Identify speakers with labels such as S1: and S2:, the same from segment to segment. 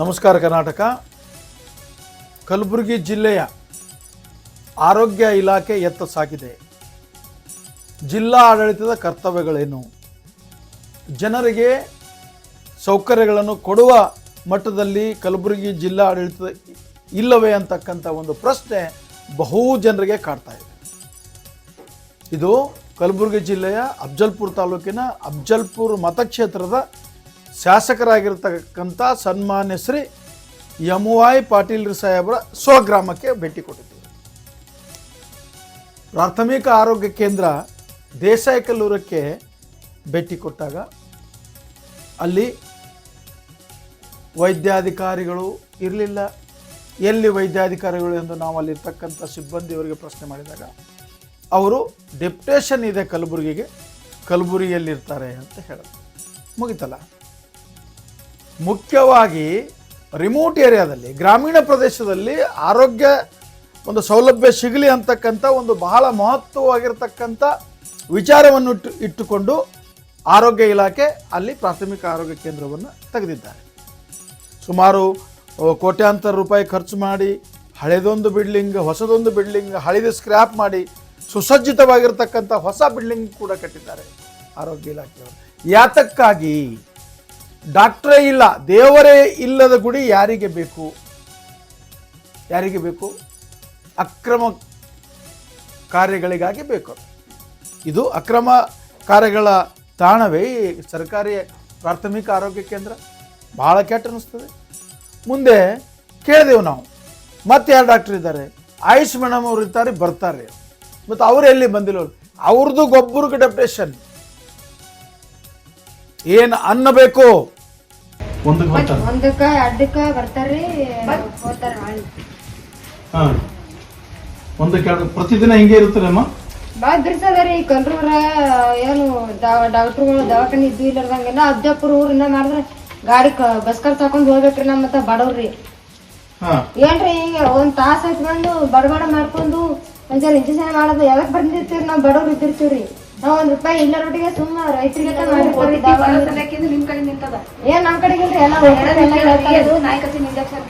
S1: ನಮಸ್ಕಾರ ಕರ್ನಾಟಕ. ಕಲಬುರಗಿ ಜಿಲ್ಲೆಯ ಆರೋಗ್ಯ ಇಲಾಖೆ ಎತ್ತ ಸಾಕಿದೆ. ಜಿಲ್ಲಾ ಆಡಳಿತದ ಕರ್ತವ್ಯಗಳೇನು? ಜನರಿಗೆ ಸೌಕರ್ಯಗಳನ್ನು ಕೊಡುವ ಮಟ್ಟದಲ್ಲಿ ಕಲಬುರಗಿ ಜಿಲ್ಲಾ ಆಡಳಿತ ಇಲ್ಲವೇ ಅಂತಕ್ಕಂಥ ಒಂದು ಪ್ರಶ್ನೆ ಬಹು ಜನರಿಗೆ ಕಾಡ್ತಾ ಇದೆ. ಇದು ಕಲಬುರಗಿ ಜಿಲ್ಲೆಯ ಅಫ್ಜಲ್ಪುರ ತಾಲೂಕಿನ ಅಫ್ಜಲ್ಪುರ ಮತಕ್ಷೇತ್ರದ ಶಾಸಕರಾಗಿರ್ತಕ್ಕಂಥ ಸನ್ಮಾನ್ಯ ಶ್ರೀ ಯಮುವಾಯ್ ಪಾಟೀಲ್ ಸಾಹೇಬರ ಸ್ವಗ್ರಾಮಕ್ಕೆ ಭೇಟಿ ಕೊಟ್ಟಿದ್ದೀವಿ ಪ್ರಾಥಮಿಕ ಆರೋಗ್ಯ ಕೇಂದ್ರ ದೇಸಾಯಿ ಕಲ್ಲೂರಕ್ಕೆ ಭೇಟಿ ಕೊಟ್ಟಾಗ ಅಲ್ಲಿ ವೈದ್ಯಾಧಿಕಾರಿಗಳು ಇರಲಿಲ್ಲ. ಎಲ್ಲಿ ವೈದ್ಯಾಧಿಕಾರಿಗಳು ಎಂದು ನಾವು ಅಲ್ಲಿರ್ತಕ್ಕಂಥ ಸಿಬ್ಬಂದಿಯವರಿಗೆ ಪ್ರಶ್ನೆ ಮಾಡಿದಾಗ, ಅವರು ಡೆಪ್ಟೇಷನ್ ಇದೆ ಕಲಬುರಗಿಗೆ, ಕಲಬುರಗಿಯಲ್ಲಿರ್ತಾರೆ ಅಂತ ಹೇಳಿದ್ರು ಮುಗಿತಲ್ಲ? ಮುಖ್ಯವಾಗಿ ರಿಮೋಟ್ ಏರಿಯಾದಲ್ಲಿ ಗ್ರಾಮೀಣ ಪ್ರದೇಶದಲ್ಲಿ ಆರೋಗ್ಯ ಒಂದು ಸೌಲಭ್ಯ ಸಿಗಲಿ ಅಂತಕ್ಕಂಥ ಒಂದು ಬಹಳ ಮಹತ್ವವಾಗಿರ್ತಕ್ಕಂಥ ವಿಚಾರವನ್ನು ಇಟ್ಟು, ಇಟ್ಟುಕೊಂಡು ಆರೋಗ್ಯ ಇಲಾಖೆ ಅಲ್ಲಿ ಪ್ರಾಥಮಿಕ ಆರೋಗ್ಯ ಕೇಂದ್ರವನ್ನು ತೆಗೆದಿದ್ದಾರೆ. ಸುಮಾರು ಕೋಟ್ಯಾಂತರ ರೂಪಾಯಿ ಖರ್ಚು ಮಾಡಿ, ಹಳೆದೊಂದು ಬಿಲ್ಡಿಂಗ್ ಹೊಸದೊಂದು ಬಿಲ್ಡಿಂಗ್ ಹಳೆದು ಸ್ಕ್ರ್ಯಾಪ್ ಮಾಡಿ, ಸುಸಜ್ಜಿತವಾಗಿರ್ತಕ್ಕಂಥ ಹೊಸ ಬಿಲ್ಡಿಂಗ್ ಕೂಡ ಕಟ್ಟಿದ್ದಾರೆ ಆರೋಗ್ಯ ಇಲಾಖೆಯವರು. ಯಾತಕ್ಕಾಗಿ? ಡಾಕ್ಟ್ರೇ ಇಲ್ಲ, ದೇವರೇ ಇಲ್ಲದ ಗುಡಿ ಯಾರಿಗೆ ಬೇಕು? ಯಾರಿಗೆ ಬೇಕು? ಅಕ್ರಮ ಕಾರ್ಯಗಳಿಗಾಗಿ ಬೇಕು. ಇದು ಅಕ್ರಮ ಕಾರ್ಯಗಳ ತಾಣವೇ ಈ ಸರ್ಕಾರಿ ಪ್ರಾಥಮಿಕ ಆರೋಗ್ಯ ಕೇಂದ್ರ. ಭಾಳ ಕೆಟ್ಟ ಅನ್ನಿಸ್ತದೆ ಮುಂದೆ ಕೇಳಿದೆವು ನಾವು, ಮತ್ತೆ ಯಾರು ಡಾಕ್ಟರ್ ಇದ್ದಾರೆ? ಆಯುಷ್ ಮೇಡಮ್ ಅವರು ಇರ್ತಾರೆ, ಬರ್ತಾರೆ. ಮತ್ತು ಅವರು ಎಲ್ಲಿ ಬಂದಿಲ್ಲ ಅವ್ರದ್ದು ಗೊಬ್ಬರಿಗೆ ಡೆಪ್ರೆಷನ್ ಏನು ಅನ್ನಬೇಕು ಒಂದಕ್ಕೆ ಬರ್ತಾರೆ
S2: ಒಂದಕ್ಕ ಅಡ್ಡಕ್ಕ ಬರ್ತಾರ್ರಿ ಹಾಳಿ
S1: ಹಾಂ. ಒಂದಕ್ಕೆ ಎರಡು ಪ್ರತಿದಿನ ಹಿಂಗೆ ಅಮ್ಮ?
S2: ಬಾಳ ಬಿರ್ಸದರಿ ಕಲ್ರೂರ ಏನು ಡಾಕ್ಟ್ರುಗಳು ದವಾಖಾನೆ ಇದ್ದು ಇಲ್ಲದಂಗೆಲ್ಲ ಅಜ್ಜಪುರ ಊರಿಂದ ಮಾಡಿದ್ರೆ ಗಾಡಿ ಕ- ಬಸ್ ಕರ್ ಹಾಕೊಂಡ್ ಹೋಗ್ಬೇಕ್ರಿ ನಮ್ಮ ಮತ್ತ ಬಡವ್ರಿ ಏನ್ರಿ ಈಗ ಒಂದ್ ತಾಸ ಹತ್ಕೊಂಡು ಬಡಬಡ ಮಾಡ್ಕೊಂಡು ಒಂದ್ಸಲ ಇಂಜೆಕ್ಷನ್ ಮಾಡೋದು ಯಾವಾಗ ಬಂದಿರ್ತೀವಿ ನಾವ್ ಬಡವ್ರು ಇದ್ದಿರ್ತೀವ್ರಿ. ನಾವ್ ಒಂದ್ ರೂಪಾಯಿ ಇಲ್ಲ ರೊಟ್ಟಿಗೆ ಸುಮ್ಮ ರೈತರಿಗೆ ಮಾಡಿರ್ತಾರ್ರಿ ದವಾಖಾನೆ.
S3: ನಿಮ್ ಕಡೆ ನಿಂತದ
S2: ಏನ್ ನಮ್ ಕಡೆಗಿಂತ ಎಲ್ಲ
S3: ನಾಯಕತ್ವ ಇಂಜೆಕ್ಷನ್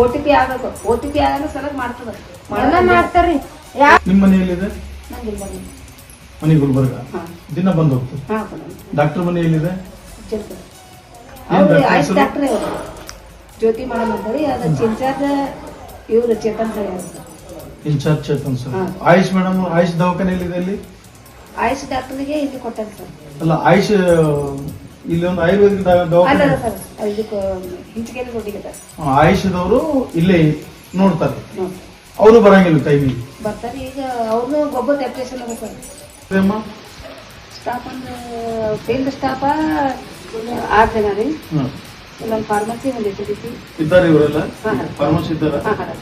S3: ಓ ಟಿ ಪಿ ಆಗಬೇಕು ಓ ಟಿ ಪಿ ಆಗೋ ಸಲಕ್ ಮಾಡ್ತದ.
S2: ಎಲ್ಲ ಮಾಡ್ತಾರ್ರಿ. ಯಾ
S1: ನಿಮ್ಮ ಮನೆಯಲ್ಲಿದೆ? ಮನೆ ಗುಲ್ಬರ್ಗ? ದಿನ ಬಂದು ಹೋಗ್ತದೆ.
S3: ಹಾ
S1: ಡಾಕ್ಟರ್ ಮನೆ ಎಲ್ಲಿದೆ?
S3: ಡಾಕ್ಟ್ರೇ ಜ್ಯೋತಿ ಮಾಡಿ ಅದ ಇವ್ರು Chetan sir
S1: in-charge Chetan sir. Ayush madam Ayush ದವಾಖಾನೆ ಎಲ್ಲಿದೆ ಇಲ್ಲಿ
S3: ಆಯುಷ್ ಡಾಕ್ಟರ್ಗೆ ಇಲ್ಲಿ ಕೊಟ್ಟಾರ ಸರ್.
S1: ಅಲ್ಲ ಆಯುಷ್ ಇಲ್ಲಿ ಒಂದು ಆಯುರ್ವೇದಿಕ್ ಡಾಕ್ಟರ್
S3: ಅಲ್ಲ ಸರ್ ಇದಕ್ಕೆ
S1: ಸರ್. ಆಯುಷ್ದವರು ಇಲ್ಲೇ ನೋಡ್ತಾರೆ
S3: ನೋಡಿ
S1: ಅವರು ಬರಂಗಿಲ್ಲ ಟೈಮಿಗೆ
S3: ಬರ್ತಾರೆ ಈಗ ಅವ್ರನ್ನೂ ಗೊಬ್ಬರ ಅಪ್ಲಿಕೇಶನ್ ಸರ್.
S1: ಅಮ್ಮ
S3: ಸ್ಟಾಫ್ ಒಂದು ಫೀಲ್ಡ್ ಸ್ಟಾಫ ಆರು ಜನ ರೀ.
S1: ಹ್ಮ್.
S3: ಇಲ್ಲೊಂದು ಫಾರ್ಮಸಿ ಒಂದು
S1: ಇದ್ದಾರೆ ಇವರೆಲ್ಲ?
S3: ಹಾ.
S1: ಫಾರ್ಮಸಿ ಇದ್ದಾರ?
S3: ಹಾಂ ಹಾಂ.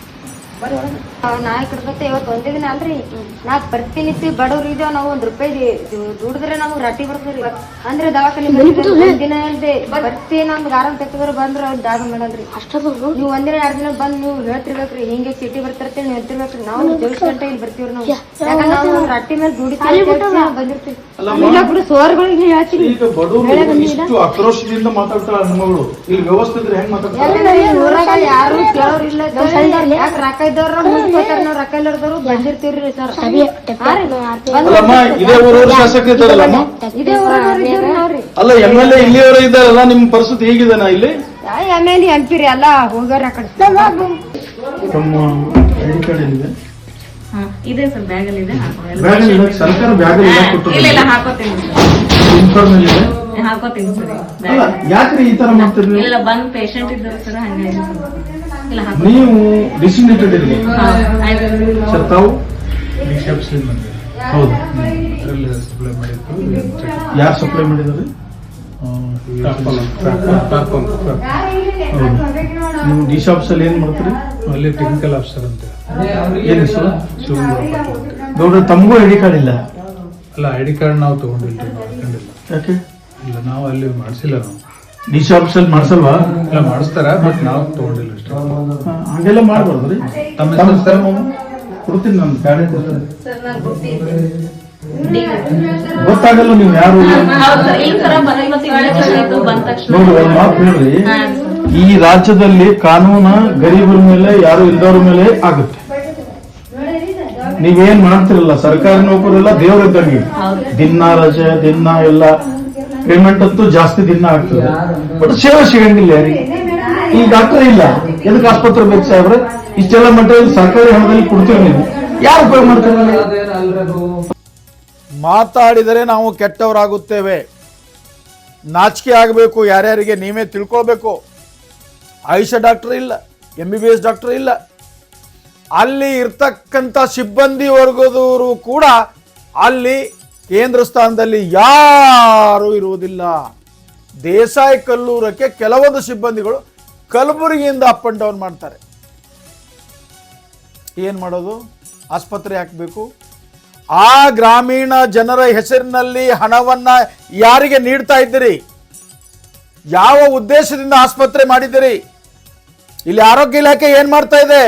S3: ಒಳಗೆ
S2: ನಾಯಕರ ಜೊತೆ ಇವತ್ತು ಒಂದೇ ದಿನ ಅಲ್ರಿ ನಾ ಪ್ರತಿನಿತ್ಯ ಬಡವ್ರು ಇದೇವ್ ನಾವು ಒಂದ್ ರೂಪಾಯಿ ದುಡಿದ್ರೆ ನಮ್ಗ್ ರಟ್ಟಿ ಬರ್ತದ್ರಿ. ಅಂದ್ರೆ ದವಾಖಾನೆ ದಿನ ಇಲ್ದೆ ಬರ್ತಿ ನಮ್ಗೆ ಆರಾಮ್ ತೆತ್ತದ್ರ ಬಂದ್ರ ಅವ್ರು ದಾಗ ಮಾಡಲ್ರಿ ನೀವು ಒಂದಿನ ಎರಡ್ ದಿನ ಬಂದ್ ನೀವು ಹೇಳ್ತಿರ್ಬೇಕ್ರಿ ಹಿಂಗೆ ಸಿಟಿ ಬರ್ತಿರ್ತೇವೆ ನೀವು ಹೇಳ್ತಿರ್ಬೇಕ್ರಿ. ನಾವು ಜೋಸ್ ಗಂಟೆ ಇಲ್ಲಿ ಬರ್ತೀವ್ರಿ ನಾವು. ಯಾಕಂದ್ರೆ ನಾವು ರಟ್ಟಿ ಮೇಲೆ ದುಡಿತೀವಿ ಬಂದಿರ್ತೀವಿ. ಸೋರ್ಗಳಿಗೆ
S1: ಇಷ್ಟು ಆಕ್ರೋಶದಿಂದ ಇದ್ರೆ ಹೆಂಗ್ ಮಾತಾಡ್ತಾರ?
S2: ಯಾರು ಕೇಳೋರ್ ಇಲ್ಲ ಯಾಕೆ ರೊಕ್ಕ ಇದ್ದವ್ರ ಮುಂದ್ಕೋತಾರ ನಾವ್ ರೊಕ್ಕ ಇಲ್ಲದವ್ರು ಬಂದಿರ್ತೀವ್ರಿ ಸರ್.
S1: ಅಲ್ಲಮ್ಮ ಇದೇ ಊರವ್ರ ಶಾಸಕರು ಇದ್ದಾರಲ್ಲಮ್ಮ
S2: ಇದೇ ಊರಾಗ ಇದ್ದೀವ್ರಿ ನಾವ್ರಿ
S1: ಅಲ್ಲ ಎಂ ಎಲ್ ಎ ಇಲ್ಲಿಯವರು ಇದ್ದಾರಲ್ಲ ನಿಮ್ ಪರಿಸ್ಥಿತಿ ಹೇಗಿದೆ ನಾ ಇಲ್ಲಿ
S2: ಎಂ ಎಲ್ ಎಂ ಪಿ ರೀ ಎಲ್ಲ ಹೋಗ್ಯಾರ ಆ ಕಡೆ.
S1: ತಮ್ಮ ಐಡಿ ಕಾರ್ಡ್ ಏನಿದೆ
S3: ಹಾ, ಇದೆ ಸರ್ ಬ್ಯಾಗ್ ಅಲ್ಲಿ ಇದೆ ಹಾಕೊಳ್ಳಿ.
S1: ಬ್ಯಾಗ್ ಇಲ್ಲ ಸರ್ಕಾರ ಬ್ಯಾಗ್ ಇಲ್ಲ
S3: ಇಲ್ಲ ಇಲ್ಲ ಹಾಕೋತೀನಿ
S1: ಇನ್ಫಾರ್ಮ್ ಇದೆ?
S3: ಸರ್ ಹಾಕೋತೀನಿ ಸರ್
S1: ಅಲ್ಲ ಯಾಕ್ರಿ ಈ ತರ ಮಾಡ್ತಿರ್ಲಿಲ್ಲ
S3: ಇಲ್ಲ ಬಂದ್ ಪೇಷಂಟ್ ಇದ್ದಾರೆ ಸರ್ ಹಂಗಾಗಿ
S1: ನೀವು
S3: ಹಾ, ಆಯ್ತು.
S1: ಸರ್ ತಾವು? ಹೌದು. ಯಾರು ಸಪ್ಲೈ ಮಾಡಿದ್ದಾರೆ ನೀವು ಡಿ ಶಾಪ್ಸ್ ಅಲ್ಲಿ ಏನ್ ಮಾಡ್ತೀರಿ?
S4: ಅಲ್ಲಿ ಟೆಕ್ನಿಕಲ್ ಆಫೀಸರ್ ಅಂತ.
S1: ಏನು ಹೆಸರು?
S4: ಶಿವಮೊಗ್ಗ ಪಟ್ಟಣ.
S1: ಗೌಡ್ರ ತಮಗೂ ಐಡಿ ಕಾರ್ಡ್ ಇಲ್ಲ?
S4: ಅಲ್ಲ ಐ ಡಿ ಕಾರ್ಡ್ ನಾವು ತಗೊಂಡಿಲ್ಲ
S1: ಯಾಕೆ?
S4: ಇಲ್ಲ ನಾವು ಅಲ್ಲಿ ಮಾಡಿಸಿಲ್ಲ ನಾವು.
S1: ಡಿ ಶಾಪ್ಸ್ ಅಲ್ಲಿ ಮಾಡ್ಸಲ್ವಾ?
S4: ಇಲ್ಲ ಮಾಡಿಸ್ತಾರ ಬಟ್ ನಾವು ತಗೊಂಡಿಲ್ಲ ಅಷ್ಟೇ.
S1: ಹಾ, ಹಂಗೆಲ್ಲ ಮಾಡ್ಬಾರ್ದ್ರಿ
S4: ತಮ್ಮ
S1: ತಮ್ಮ
S4: ಹೆಸರು
S1: ಮಾಮ? ಕೊಡ್ತೀನಿ ನಾನು
S3: ಸರ್ ನಾನು ಗೊತ್ತಿದೆ
S1: ಗೊತ್ತಾಗಲ್ಲ ನೀವು ಯಾರು?
S3: ಹೌದು ಈ ಸರ್ ಬಂದ ಮತ್ತೆ ಆಯ್ತು ಬಂದ ತಕ್ಷಣ.
S1: ನೋಡಿ ಒಂದ್ ಮಾತು ಹೇಳ್ರಿ.
S5: ಈ ರಾಜ್ಯದಲ್ಲಿ ಕಾನೂನ ಗರೀಬರ ಮೇಲೆ ಯಾರು ಇಲ್ದವ್ರ ಮೇಲೆ ಆಗುತ್ತೆ. ನೀವೇನ್ ಮಾಡ್ತಿರಲ್ಲ ಸರ್ಕಾರಿ ದೇವರ ತಂಗಿ ದಿನ ರಜೆ ದಿನ ಎಲ್ಲ. ಪೇಮೆಂಟ್ ಅಂತೂ ಜಾಸ್ತಿ ದಿನ ಆಗ್ತದೆ. ಬಟ್ ಸೇವೆ ಸಿಗಂಗಿಲ್ಲ ಯಾರಿಗೆ? ಈ ಡಾಕ್ಟರ್ ಇಲ್ಲ. ಎದಕ್ಕೆ ಆಸ್ಪತ್ರೆ ಬೇಕು ಸಾಹೇಬ್ರೆ ಇಷ್ಟೆಲ್ಲ ಮಟ್ಟದಲ್ಲಿ ಸರ್ಕಾರಿ ಹಣದಲ್ಲಿ ಕೊಡ್ತೀವಿ ನೀವು? ಯಾರು ಉಪಯೋಗ ಮಾಡ್ತಾರೆ
S1: ಮಾತಾಡಿದರೆ ನಾವು ಕೆಟ್ಟವರಾಗುತ್ತೇವೆ. ನಾಚಿಕೆ ಆಗಬೇಕು ಯಾರ್ಯಾರಿಗೆ ನೀವೇ ತಿಳ್ಕೊಳ್ಬೇಕು ಆಯುಷ ಡಾಕ್ಟರ್ ಇಲ್ಲ M B B S doctor ಇಲ್ಲ. ಅಲ್ಲಿ ಇರ್ತಕ್ಕಂಥ ಸಿಬ್ಬಂದಿ ವರ್ಗದವರು ಕೂಡ ಅಲ್ಲಿ ಕೇಂದ್ರ ಸ್ಥಾನದಲ್ಲಿ ಯಾರೂ ಇರುವುದಿಲ್ಲ. ದೇಸಾಯಿ ಕಲ್ಲೂರಕ್ಕೆ ಕೆಲವೊಂದು ಸಿಬ್ಬಂದಿಗಳು ಕಲಬುರಗಿಯಿಂದ ಅಪ್ ಅಂಡ್ ಡೌನ್ ಮಾಡ್ತಾರೆ. ಏನು ಮಾಡೋದು? ಆಸ್ಪತ್ರೆ ಹಾಕಬೇಕು. ಆ ಗ್ರಾಮೀಣ ಜನರ ಹೆಸರಿನಲ್ಲಿ ಹಣವನ್ನ ಯಾರಿಗೆ ನೀಡ್ತಾ ಇದ್ದೀರಿ? ಯಾವ ಉದ್ದೇಶದಿಂದ ಆಸ್ಪತ್ರೆ ಮಾಡಿದ್ದೀರಿ? ಇಲ್ಲಿ ಆರೋಗ್ಯ ಇಲಾಖೆ ಏನು ಮಾಡ್ತಾ ಇದೆ?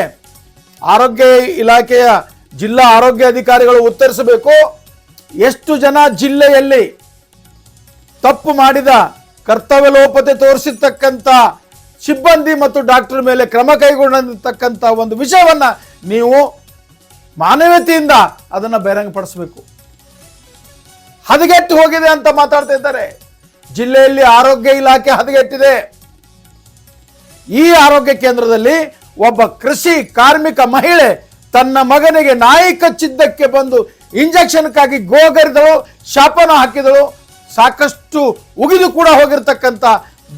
S1: ಆರೋಗ್ಯ ಇಲಾಖೆಯ ಜಿಲ್ಲಾ ಆರೋಗ್ಯ ಅಧಿಕಾರಿಗಳು ಉತ್ತರಿಸಬೇಕು. ಎಷ್ಟು ಜನ ಜಿಲ್ಲೆಯಲ್ಲಿ ತಪ್ಪು ಮಾಡಿದ ಕರ್ತವ್ಯ ಲೋಪತೆ ತೋರಿಸಿರ್ತಕ್ಕಂಥ ಸಿಬ್ಬಂದಿ ಮತ್ತು ಡಾಕ್ಟರ್ ಮೇಲೆ ಕ್ರಮ ಕೈಗೊಂಡಿರ್ತಕ್ಕಂಥ ಒಂದು ವಿಷಯವನ್ನು ನೀವು ಮಾನವೀಯತೆಯಿಂದ ಅದನ್ನು ಬಹಿರಂಗಪಡಿಸಬೇಕು. ಹದಗೆಟ್ಟು ಹೋಗಿದೆ ಅಂತ ಮಾತಾಡ್ತಾ ಇದ್ದಾರೆ. ಜಿಲ್ಲೆಯಲ್ಲಿ ಆರೋಗ್ಯ ಇಲಾಖೆ ಹದಗೆಟ್ಟಿದೆ. ಈ ಆರೋಗ್ಯ ಕೇಂದ್ರದಲ್ಲಿ ಒಬ್ಬ ಕೃಷಿ ಕಾರ್ಮಿಕ ಮಹಿಳೆ ತನ್ನ ಮಗನಿಗೆ ನಾಯಿ ಕಚ್ಚಿದ್ದಕ್ಕೆ ಬಂದು ಇಂಜೆಕ್ಷನ್ಗಾಗಿ ಗೋಗರಿದಳು, ಶಾಪನ ಹಾಕಿದಳು. ಸಾಕಷ್ಟು ಉಗಿದು ಕೂಡ ಹೋಗಿರ್ತಕ್ಕಂಥ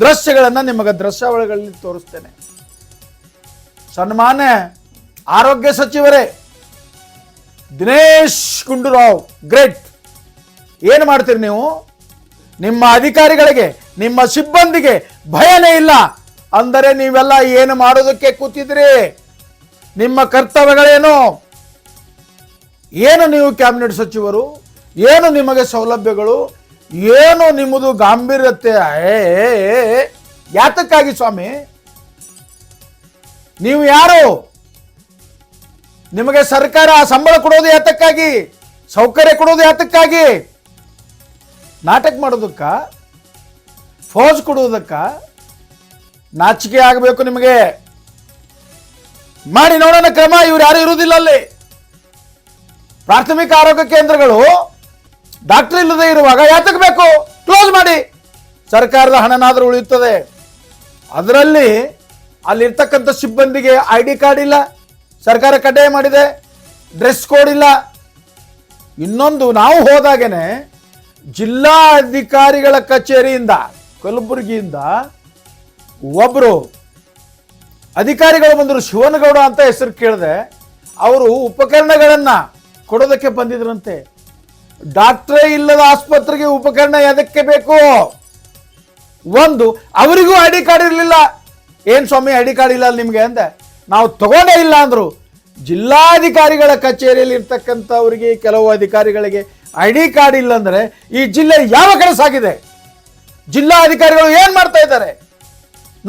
S1: ದೃಶ್ಯಗಳನ್ನು ನಿಮಗೆ ದೃಶ್ಯಾವಳಿಗಳಲ್ಲಿ ತೋರಿಸ್ತೇನೆ. ಸನ್ಮಾನ್ಯ ಆರೋಗ್ಯ ಸಚಿವರೇ, ದಿನೇಶ್ ಗುಂಡೂರಾವ್, ಗ್ರೇಟ್. ಏನು ಮಾಡ್ತೀರಿ ನೀವು? ನಿಮ್ಮ ಅಧಿಕಾರಿಗಳಿಗೆ, ನಿಮ್ಮ ಸಿಬ್ಬಂದಿಗೆ ಭಯನೇ ಇಲ್ಲ. ಅಂದರೆ ನೀವೆಲ್ಲ ಏನು ಮಾಡೋದಕ್ಕೆ ಕೂತಿದ್ರಿ ನಿಮ್ಮ ಕರ್ತವ್ಯಗಳೇನು? ಏನು ನೀವು ಕ್ಯಾಬಿನೆಟ್ ಸಚಿವರು? ಏನು ನಿಮಗೆ ಸೌಲಭ್ಯಗಳು? ಏನು ನಿಮ್ಮದು ಗಾಂಭೀರ್ಯತೆ? ಯಾತಕ್ಕಾಗಿ ಸ್ವಾಮಿ? ನೀವು ಯಾರು? ನಿಮಗೆ ಸರ್ಕಾರ ಸಂಬಳ ಕೊಡೋದು ಯಾತಕ್ಕಾಗಿ? ಸೌಕರ್ಯ ಕೊಡೋದು ಯಾತಕ್ಕಾಗಿ? ನಾಟಕ ಮಾಡೋದಕ್ಕ? ಫೋಜ್ ಕೊಡುವುದಕ್ಕ ನಾಚಿಕೆ ಆಗಬೇಕು ನಿಮಗೆ. ಮಾಡಿ ನೋಡೋಣ ಕ್ರಮ, ಇವ್ರು ಯಾರು ಇರುವುದಿಲ್ಲ ಅಲ್ಲಿ. ಪ್ರಾಥಮಿಕ ಆರೋಗ್ಯ ಕೇಂದ್ರಗಳು ಡಾಕ್ಟರ್ ಇಲ್ಲದೆ ಇರುವಾಗ ಯಾತಕ್ಕೆ ಬೇಕು? ಕ್ಲೋಸ್ ಮಾಡಿ. ಸರ್ಕಾರದ ಹಣನಾದರೂ ಉಳಿಯುತ್ತದೆ. ಅದರಲ್ಲಿ ಅಲ್ಲಿರ್ತಕ್ಕಂಥ ಸಿಬ್ಬಂದಿಗೆ ಐ ಡಿ ಕಾರ್ಡ್ ಇಲ್ಲ, ಸರ್ಕಾರ ಕಡ್ಡಾಯ ಮಾಡಿದೆ, ಡ್ರೆಸ್ ಕೋಡ್ ಇಲ್ಲ. ಇನ್ನೊಂದು, ನಾವು ಹೋದಾಗೇನೆ ಜಿಲ್ಲಾ ಅಧಿಕಾರಿಗಳ ಕಚೇರಿಯಿಂದ, ಕಲಬುರಗಿಯಿಂದ ಒಬ್ಬರು ಅಧಿಕಾರಿಗಳು ಬಂದರು, ಶಿವನಗೌಡ ಅಂತ ಹೆಸರು ಕೇಳಿದೆ, ಅವರು ಉಪಕರಣಗಳನ್ನು ಕೊಡೋದಕ್ಕೆ ಬಂದಿದ್ರಂತೆ. ಡಾಕ್ಟ್ರೇ ಇಲ್ಲದ ಆಸ್ಪತ್ರೆಗೆ ಉಪಕರಣ ಎದಕ್ಕೆ ಬೇಕು? ಒಂದು, ಅವರಿಗೂ ಐ ಡಿ ಕಾರ್ಡ್ ಇರಲಿಲ್ಲ. ಏನು ಸ್ವಾಮಿ, ಐ ಡಿ ಕಾರ್ಡ್ ಇಲ್ಲ ನಿಮಗೆ ಅಂದೆ. ನಾವು ತಗೊಂಡೇ ಇಲ್ಲ ಅಂದ್ರು. ಜಿಲ್ಲಾಧಿಕಾರಿಗಳ ಕಚೇರಿಯಲ್ಲಿ ಇರ್ತಕ್ಕಂಥವರಿಗೆ, ಕೆಲವು ಅಧಿಕಾರಿಗಳಿಗೆ ಐ ಡಿ ಕಾರ್ಡ್ ಇಲ್ಲ ಅಂದ್ರೆ ಈ ಜಿಲ್ಲೆ ಯಾವ ಕೆಲಸ ಆಗಿದೆ ಜಿಲ್ಲಾಧಿಕಾರಿಗಳು ಏನು ಮಾಡ್ತಾ ಇದ್ದಾರೆ?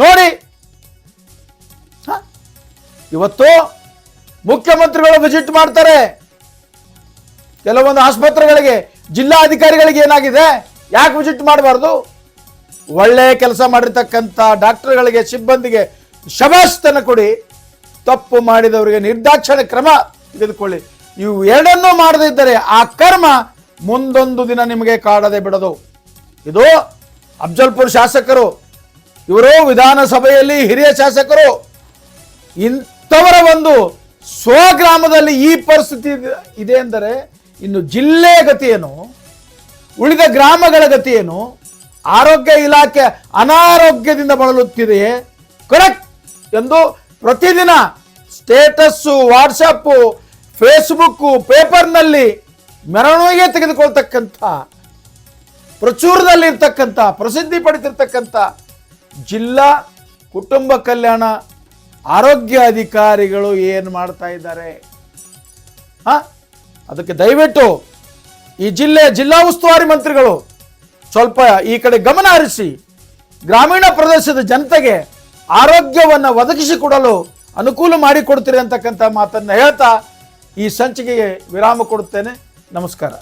S1: ನೋಡಿ? ಇವತ್ತು ಮುಖ್ಯಮಂತ್ರಿಗಳು ವಿಸಿಟ್ ಮಾಡ್ತಾರೆ. ಕೆಲವೊಂದು ಆಸ್ಪತ್ರೆಗಳಿಗೆ ಜಿಲ್ಲಾ ಅಧಿಕಾರಿಗಳಿಗೆ ಏನಾಗಿದೆ? ಯಾಕೆ ವಿಸಿಟ್ ಮಾಡಬಾರ್ದು? ಒಳ್ಳೆ ಕೆಲಸ ಮಾಡಿರ್ತಕ್ಕಂಥ ಡಾಕ್ಟರ್ಗಳಿಗೆ, ಸಿಬ್ಬಂದಿಗೆ ಶಬಾಸ್ತನ ಕೊಡಿ. ತಪ್ಪು ಮಾಡಿದವರಿಗೆ ನಿರ್ದಾಕ್ಷಣ ಕ್ರಮ ತೆಗೆದುಕೊಳ್ಳಿ. ಇವು ಎರಡನ್ನೂ ಮಾಡದಿದ್ದರೆ ಆ ಕರ್ಮ ಮುಂದೊಂದು ದಿನ ನಿಮಗೆ ಕಾಡದೆ ಬಿಡದು. ಇದು ಅಫ್ಜಲ್ಪುರ್ ಶಾಸಕರು, ಇವರು ವಿಧಾನಸಭೆಯಲ್ಲಿ ಹಿರಿಯ ಶಾಸಕರು. ಇಂಥವರ ಒಂದು ಸ್ವಗ್ರಾಮದಲ್ಲಿ ಈ ಪರಿಸ್ಥಿತಿ ಇದೆ- ಅಂದರೆ ಇನ್ನು ಜಿಲ್ಲೆಯ ಗತಿಯೇನು? ಉಳಿದ ಗ್ರಾಮಗಳ ಗತಿಯೇನು? ಆರೋಗ್ಯ ಇಲಾಖೆ ಅನಾರೋಗ್ಯದಿಂದ ಬಳಲುತ್ತಿದೆಯೇ? ಕರೆಕ್ಟ್ ಎಂದು ಪ್ರತಿದಿನ ಸ್ಟೇಟಸ್ಸು, ವಾಟ್ಸಪ್ಪು, ಫೇಸ್ಬುಕ್ಕು, ಪೇಪರ್ನಲ್ಲಿ ಮೆರವಣಿಗೆ ತೆಗೆದುಕೊಳ್ತಕ್ಕಂಥ, ಪ್ರಚುರದಲ್ಲಿರ್ತಕ್ಕಂಥ, ಪ್ರಸಿದ್ಧಿ ಪಡೆದಿರ್ತಕ್ಕಂಥ ಜಿಲ್ಲಾ ಕುಟುಂಬ ಕಲ್ಯಾಣ ಆರೋಗ್ಯ ಅಧಿಕಾರಿಗಳು ಏನು ಮಾಡ್ತಾ ಇದ್ದಾರೆ? ಹಾ? ಅದಕ್ಕೆ ದಯವಿಟ್ಟು ಈ ಜಿಲ್ಲೆ ಜಿಲ್ಲಾ ಉಸ್ತುವಾರಿ ಮಂತ್ರಿಗಳು ಸ್ವಲ್ಪ ಈ ಕಡೆ ಗಮನ ಹರಿಸಿ, ಗ್ರಾಮೀಣ ಪ್ರದೇಶದ ಜನತೆಗೆ ಆರೋಗ್ಯವನ್ನು ಒದಗಿಸಿಕೊಡಲು ಅನುಕೂಲ ಮಾಡಿಕೊಡ್ತೀರಿ ಅಂತಕ್ಕಂಥ ಮಾತನ್ನು ಹೇಳ್ತಾ ಈ ಸಂಚಿಕೆಗೆ ವಿರಾಮ ಕೊಡುತ್ತೇನೆ. ನಮಸ್ಕಾರ.